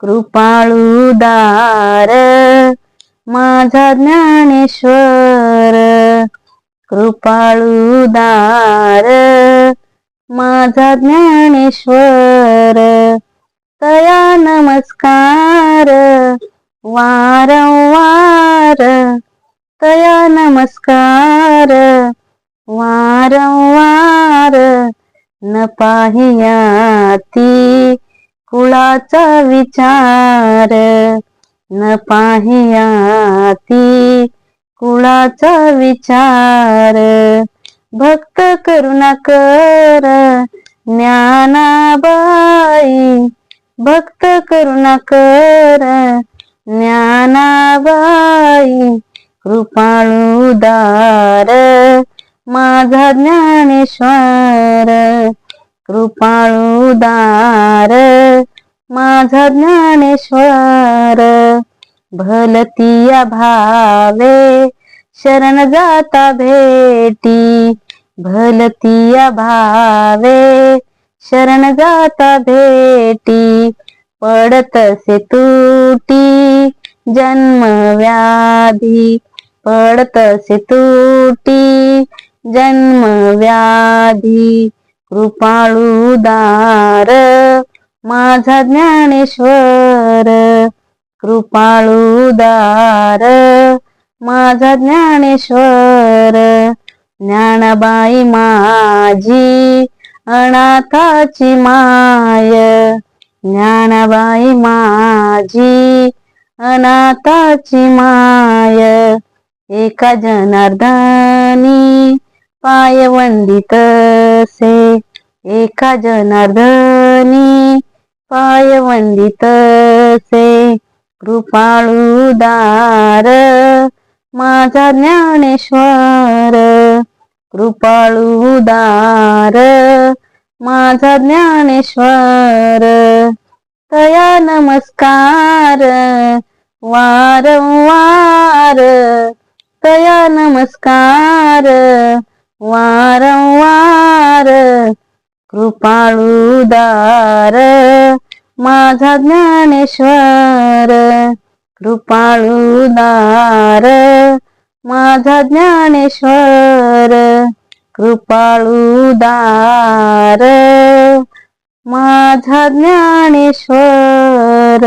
कृपाळूदार माझा ज्ञानेश्वर. कृपाळूदार माझा ज्ञानेश्वर. तया नमस्कार वारंवार तया नमस्कार वारंवार न पाहियाती कुळाचा विचार न पाहियाती. कुळाचा विचार भक्त करुणा कर ज्ञानाबाई. भक्त करुणा कर ज्ञानाबाई. कृपाळुदार माझा ज्ञानेश्वर. कृपाळूदार माझा ज्ञानेश्वर भलतिया भावे शरण जाता भेटी भलतिया भावे शरण जाता भेटी पडतसे तुटी जन्म व्याधी पडतसे तुटी जन्म व्याधी कृपाळूदार माझा ज्ञानेश्वर. कृपाळूदार माझा ज्ञानेश्वर. ज्ञानबाई माझी अनाथाची माय. ज्ञानबाई माझी अनाथाची माय. एका जनार्दनी पाय वंदितसे एका जनार्दनी पाय वंदितसे कृपाळूदार माझा ज्ञानेश्वर. कृपाळूदार माझा ज्ञानेश्वर. तया नमस्कार वारंवार. तया नमस्कार वारंवार कृपाळूदार माझा ज्ञानेश्वर कृपाळूदार माझा ज्ञानेश्वर कृपाळूदार माझा ज्ञानेश्वर.